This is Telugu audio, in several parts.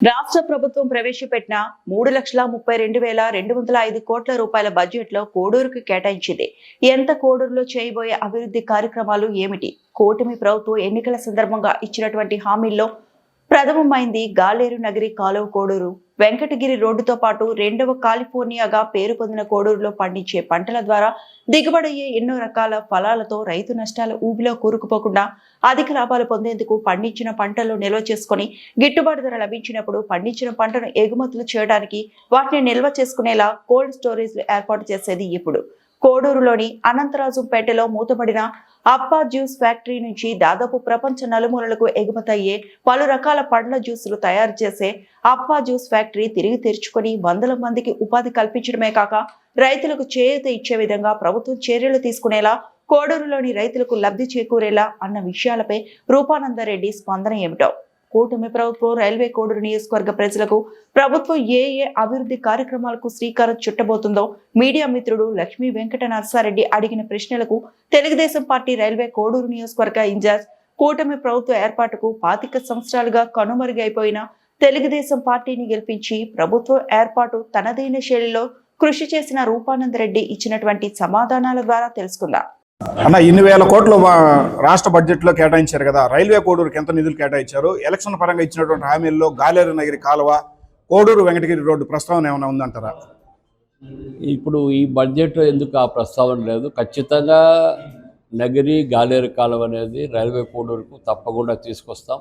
రాష్ట్ర ప్రభుత్వం ప్రవేశపెట్టిన మూడు లక్షల ముప్పై రెండు వేల రెండు వందల ఐదు కోట్ల రూపాయల బడ్జెట్లో కోడూరుకు కేటాయించింది. ఎంత కోడూరులో చేయబోయే అభివృద్ధి కార్యక్రమాలు ఏమిటి? కూటమి ప్రభుత్వం ఎన్నికల సందర్భంగా ఇచ్చినటువంటి హామీల్లో ప్రథమమైంది గాలేరు నగరి కాలువ కోడూరు. వెంకటగిరి రోడ్డుతో పాటు రెండవ కాలిఫోర్నియాగా పేరు పొందిన కోడూరులో పండించే పంటల ద్వారా దిగుబడయ్యే ఎన్నో రకాల ఫలాలతో రైతు నష్టాల ఊబిలో కూరుకుపోకుండా అధిక లాభాలు పొందేందుకు పండించిన పంటలు నిల్వ చేసుకొని గిట్టుబాటు ధర లభించినప్పుడు పండించిన పంటను ఎగుమతులు చేయడానికి వాటిని నిల్వ చేసుకునేలా కోల్డ్ స్టోరేజ్ ఏర్పాటు చేసేది ఇప్పుడు. కోడూరులోని అనంతరాజుపేటలో మూతబడిన అప్పా జ్యూస్ ఫ్యాక్టరీ నుంచి దాదాపు ప్రపంచ నలుమూలలకు ఎగుమతయ్యే పలు రకాల పండ్ల జ్యూసులు తయారు చేసే అప్పా జ్యూస్ ఫ్యాక్టరీ తిరిగి తెరుచుకొని వందల మందికి ఉపాధి కల్పించడమే కాక రైతులకు చేయూత ఇచ్చే విధంగా ప్రభుత్వం చర్యలు తీసుకునేలా కోడూరులోని రైతులకు లబ్ధి చేకూరేలా అన్న విషయాలపై రూపానందరెడ్డి స్పందన ఏమిటో. కూటమి ప్రభుత్వం రైల్వే కోడూరు నియోజకవర్గ ప్రజలకు ప్రభుత్వం ఏ ఏ అభివృద్ధి కార్యక్రమాలకు శ్రీకారం చుట్టబోతుందో మీడియా మిత్రుడు లక్ష్మీ వెంకట నరసారెడ్డి అడిగిన ప్రశ్నలకు తెలుగుదేశం పార్టీ రైల్వే కోడూరు నియోజకవర్గ ఇన్ఛార్జ్ కూటమి ప్రభుత్వ ఏర్పాటుకు పాతిక సంవత్సరాలుగా కనుమరుగైపోయిన తెలుగుదేశం పార్టీని గెలిపించి ప్రభుత్వం ఏర్పాటు తనదైన శైలిలో కృషి చేసిన రూపానందరెడ్డి ఇచ్చినటువంటి సమాధానాల ద్వారా తెలుసుకుందాం. అన్న ఇన్ని వేల కోట్లు రాష్ట్ర బడ్జెట్లో కేటాయించారు కదా. రైల్వే కోడూరుకి ఎంత నిధులు కేటాయించారు? ఎలక్షన్ పరంగా ఇచ్చినటువంటి హామీల్లో గాలేరు నగిరి కాలువ కోడూరు వెంకటగిరి రోడ్డు ప్రస్తావన ఏమైనా ఉందంటారా? ఇప్పుడు ఈ బడ్జెట్ ఎందుకు ఆ ప్రస్తావన లేదు? ఖచ్చితంగా నగిరి గాలేరు కాలువ అనేది రైల్వే కోడూరుకు తప్పకుండా తీసుకొస్తాం.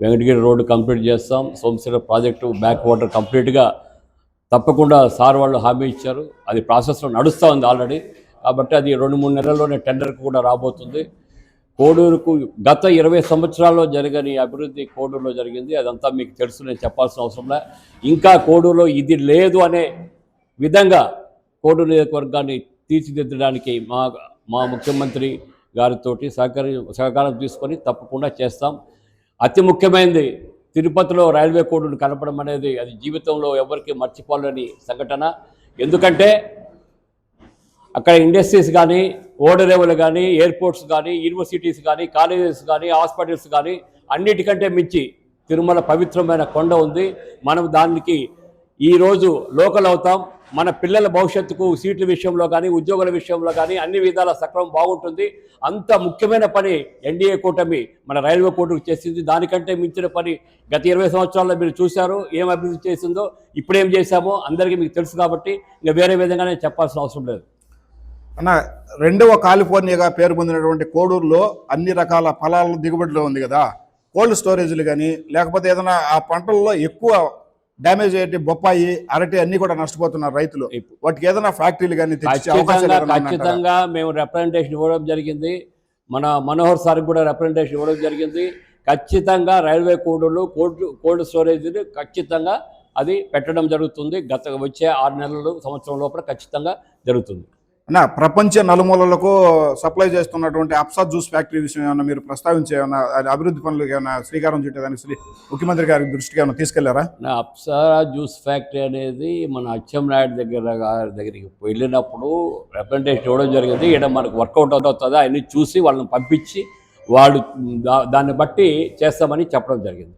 వెంకటగిరి రోడ్డు కంప్లీట్ చేస్తాం. సోమశిల ప్రాజెక్టు బ్యాక్ వాటర్ కంప్లీట్గా తప్పకుండా సార్ వాళ్ళు హామీ ఇచ్చారు. అది ప్రాసెస్లో నడుస్తూ ఉంది ఆల్రెడీ. కాబట్టి అది రెండు మూడు నెలల్లోనే టెండర్కి కూడా రాబోతుంది. కోడూరుకు గత ఇరవై సంవత్సరాల్లో జరగని అభివృద్ధి కోడూరులో జరిగింది. అదంతా మీకు తెలుసు నేను చెప్పాల్సిన అవసరం లే. ఇంకా కోడూరులో ఇది లేదు అనే విధంగా కోడూరు నియోజకవర్గాన్ని తీర్చిదిద్దడానికి మా మా ముఖ్యమంత్రి గారితోటి సహకరి సహకారం తీసుకొని తప్పకుండా చేస్తాం. అతి ముఖ్యమైనది తిరుపతిలో రైల్వే కోడూరు కలపడం అనేది అది జీవితంలో ఎవరికి మర్చిపోలేని సంఘటన. ఎందుకంటే అక్కడ ఇండస్ట్రీస్ కానీ ఓడరేవులు కానీ ఎయిర్పోర్ట్స్ కానీ యూనివర్సిటీస్ కానీ కాలేజెస్ కానీ హాస్పిటల్స్ కానీ అన్నిటికంటే మించి తిరుమల పవిత్రమైన కొండ ఉంది. మనం దానికి ఈరోజు లోకల్ అవుతాం. మన పిల్లల భవిష్యత్తుకు సీట్ల విషయంలో కానీ ఉద్యోగుల విషయంలో కానీ అన్ని విధాల సక్రమం బాగుంటుంది. అంత ముఖ్యమైన పని ఎన్డీఏ కూటమి మన రైల్వే కూటమి చేసింది. దానికంటే మించిన పని గత ఇరవై సంవత్సరాల్లో మీరు చూశారు ఏం అభివృద్ధి చేసిందో ఇప్పుడేం చేశామో అందరికీ మీకు తెలుసు కాబట్టి ఇంకా వేరే విధంగానే చెప్పాల్సిన అవసరం లేదు. అన్న రెండవ కాలిఫోర్నియాగా పేరు పొందినటువంటి కోడూరులో అన్ని రకాల ఫలాల దిగుబడిలో ఉంది కదా. కోల్డ్ స్టోరేజ్లు కానీ లేకపోతే ఏదైనా ఆ పంటల్లో ఎక్కువ డ్యామేజ్ అయ్యేటి బొప్పాయి అరటి అన్ని కూడా నష్టపోతున్నారు రైతులు. వాటికి ఏదైనా ఫ్యాక్టరీలు కానీ ఖచ్చితంగా మేము రిప్రజెంటేషన్ ఇవ్వడం జరిగింది. మన మనోహర్ సార్కి కూడా రిప్రజెంటేషన్ ఇవ్వడం జరిగింది. ఖచ్చితంగా రైల్వే కోడ్లు కోల్డ్ కోల్డ్ స్టోరేజ్ని ఖచ్చితంగా అది పెట్టడం జరుగుతుంది. గత వచ్చే ఆరు నెలలు సంవత్సరం లోపల ఖచ్చితంగా జరుగుతుంది. అన్న ప్రపంచ నలుమూలలకు సప్లై చేస్తున్నటువంటి అప్సా జ్యూస్ ఫ్యాక్టరీ విషయం ఏమైనా మీరు ప్రస్తావించే ఏమైనా అభివృద్ధి పనులకు ఏమైనా శ్రీకారం చుట్టేదానికి శ్రీ ముఖ్యమంత్రి గారి దృష్టికి ఏమైనా తీసుకెళ్ళారా? నా జ్యూస్ ఫ్యాక్టరీ అనేది మన అచ్చం నాయుడు దగ్గర గారి దగ్గరికి వెళ్ళినప్పుడు రిప్రజెంటేషన్ ఇవ్వడం జరిగింది. ఇక్కడ మనకు వర్కౌట్ అవుతుందా అవన్నీ చూసి వాళ్ళని పంపించి వాళ్ళు దా- దాన్ని బట్టి చేస్తామని చెప్పడం జరిగింది.